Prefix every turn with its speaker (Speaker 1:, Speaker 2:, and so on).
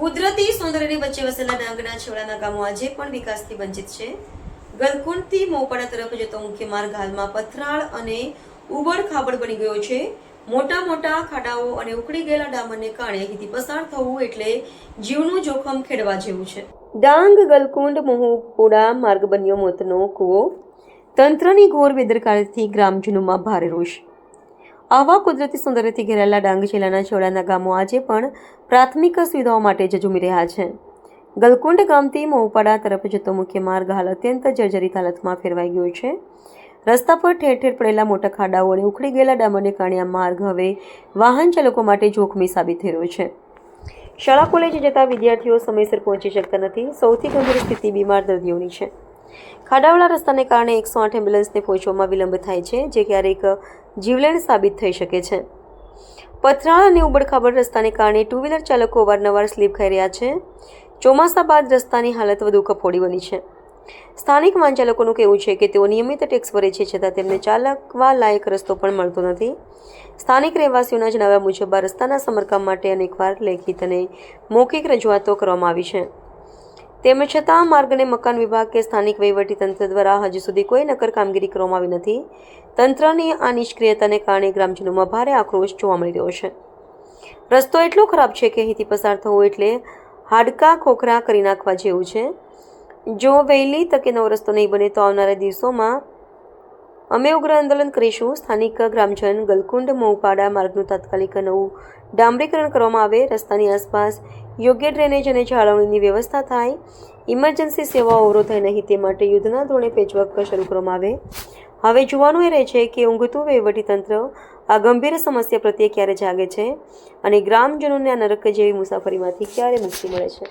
Speaker 1: કુદરતી સૌંદર્યની વચ્ચે વસેલા ડાંગના છેવાડાના ગામો આજે પણ વિકાસથી વંચિત છે. ગલકુંડથી મોપાડા તરફ જતો મુખ્ય માર્ગ હાલમાં પથરાળ અને ઉબડ ખાબડ બની ગયો છે. મોટા મોટા ખાડાઓ અને ઉકળી ગયેલા ડામરને કારણે અહીંથી પસાર થવું એટલે જીવનું જોખમ ખેડવા જેવું છે. ડાંગ, ગલકુંડ, મોહપુડા માર્ગ બન્યો મોતનો કૂવો. તંત્રની ઘોર બેદરકારીથી ગ્રામજનોમાં ભારે રોષ. આવા કુદરતી સૌંદર્યથી ઘેરાયેલા ડાંગ જિલ્લાના છેવાડાના ગામો આજે પણ પ્રાથમિક સુવિધાઓ માટે ઝઝુમી રહ્યા છે. ગલકુંડ ગામથી મોહપાડા તરફ જતો મુખ્ય માર્ગ હાલ અત્યંત જર્જરિત હાલતમાં ફેરવાઈ ગયો છે. રસ્તા પર ઠેર ઠેર પડેલા મોટા ખાડાઓ અને ઉખડી ગયેલા ડામરને કારણે આ માર્ગ હવે વાહન ચાલકો માટે જોખમી સાબિત થઈ રહ્યો છે. શાળા, કોલેજે જતા વિદ્યાર્થીઓ સમયસર પહોંચી શકતા નથી. સૌથી ગંભીર સ્થિતિ બીમાર દર્દીઓની છે. ખાડાવાળા રસ્તાને કારણે એકસો આઠ એમ્બ્યુલન્સને પહોંચવામાં વિલંબ થાય છે, જે ક્યારેક જીવલેણ સાબિત થઈ શકે છે. પથરાળ અને ઉબડખાબડ રસ્તાને કારણે ટુ વ્હીલર ચાલકો અવારનવાર સ્લીપ ખાઈ રહ્યા છે. ચોમાસા બાદ રસ્તાની હાલત વધુ કફોડી બની છે. સ્થાનિક વાનચાલકોનું કહેવું છે કે તેઓ નિયમિત ટેક્સ ભરે છે છતાં તેમને ચાલકવા લાયક રસ્તો પણ મળતો નથી. સ્થાનિક રહેવાસીઓના જણાવ્યા મુજબ રસ્તાના સમારકામ માટે અનેકવાર લેખિત અને મૌખિક રજૂઆતો કરવામાં આવી છે. તેમ છતાં માર્ગ માર્ગને મકાન વિભાગ કે સ્થાનિક વહીવટીતંત્ર દ્વારા હજુ સુધી કોઈ નક્કર કામગીરી કરવામાં આવી નથી. તંત્રની આ નિષ્ક્રિયતાને કારણે ગ્રામજનોમાં ભારે આક્રોશ જોવા મળી રહ્યો છે. રસ્તો એટલો ખરાબ છે કે અહીંથી પસાર થવું એટલે હાડકા ખોખરા કરી નાખવા જેવું છે. જો વહેલી તકે નવો રસ્તો નહીં બને તો આવનારા દિવસોમાં અમે ઉગ્ર આંદોલન કરીશું. સ્થાનિક ગ્રામજન ગલકુંડ મઉપાડા માર્ગનું તાત્કાલિક નવું ડામરીકરણ કરવામાં આવે. રસ્તાની આસપાસ યોગ્ય ડ્રેનેજ અને જાળવણીની વ્યવસ્થા થાય. ઇમરજન્સી સેવાઓ અવરોધાય નહીં તે માટે યુદ્ધના ધોરણે પેચવર્ક શરૂ કરવામાં આવે. હવે જોવાનું એ રહે છે કે ઊંઘતું વહીવટીતંત્ર આ ગંભીર સમસ્યા પ્રત્યે ક્યારે જાગે છે અને ગ્રામજનોને આ નરક જેવી મુસાફરીમાંથી ક્યારે મુક્તિ મળે છે?